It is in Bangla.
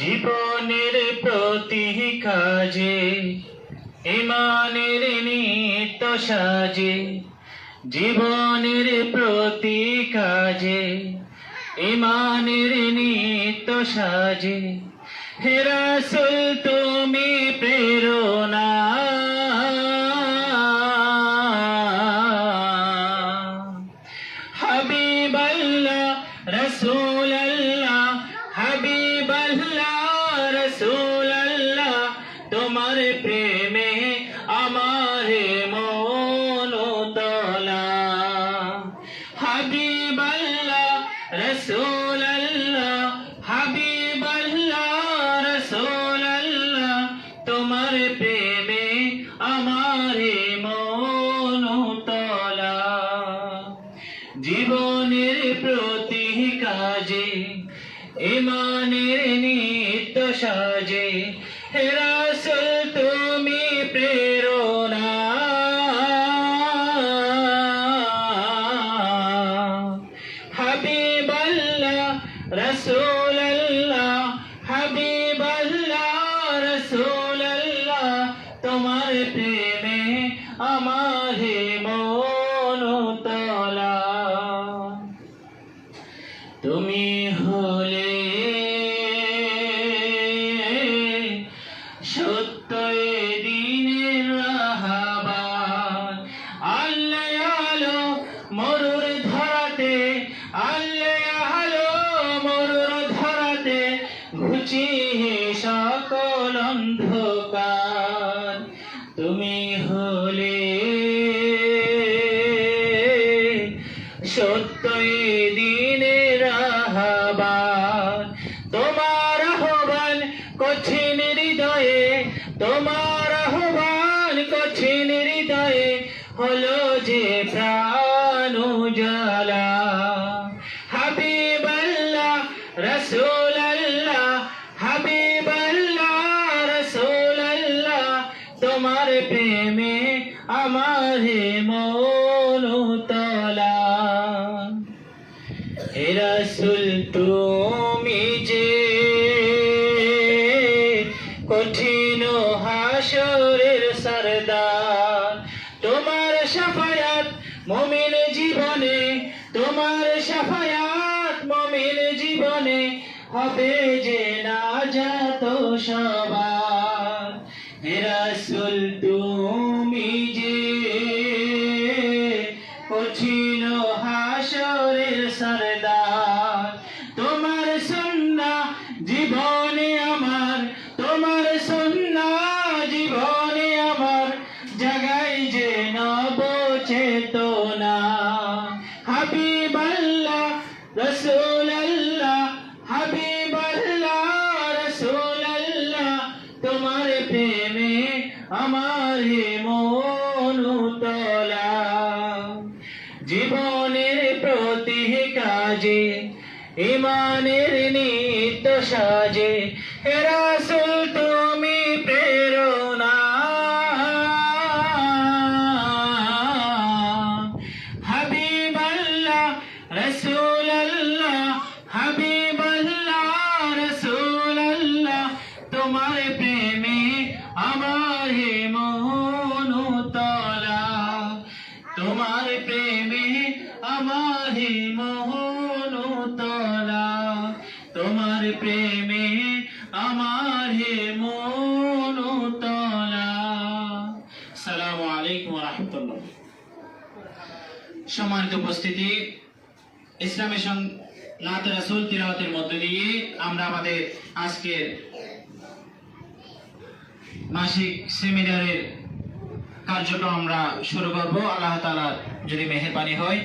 জীবনের প্রতি কাজে, ইমানের নিত্য সাজে, জীবনের প্রতি কাজে, ইমানের নিত্য সাজে। হেরাসুল তুমি প্রেরণা তোমার প্রেমে আমার মন জীবনের প্রতি কাজে ইমানের নিত্য সাজে রাসুল হাবিবাল্লাহ রসুলাল্লাহ হাবিবাল্লাহ রসুলাল্লাহ তোমার প্রেমে আমার মন তলা তুমি হলে ঘুচিয়ে সকল অন্ধকার, তুমি হলে সত্য এ দিনের আহ্বান। তোমার আহ্বান কঠিন হৃদয়ে, তোমার আহ্বান কঠিন হৃদয়ে হলো যে প্রাণ। তোমার প্রেমে আমার মন তলা হে রাসূল, তুমি যে কঠিন হাসরের সরদার, তোমার সাফায়াত মমিন জীবনে, তোমার সাফায়াত মমিন জীবনে হবে যে না যাত সবার। হে তোমার প্রেমে আমার জীবনের প্রতি কাজে ইমানের নিত্য সাজে হে রাসূল আমার মোহন তলা তোমার প্রেমে আমার মন তলা সালামু আলাইকুম রহমতুল্লাহ। সম্মানিত উপস্থিতি, ইসলামের নাত রাসুল তিলাওয়াতের মধ্য দিয়ে আমরা আমাদের আজকের মাসিক সেমিনারের কার্যক্রম আমরা শুরু করব। আল্লাহ তাআলার যদি মেহেরবানি হয়।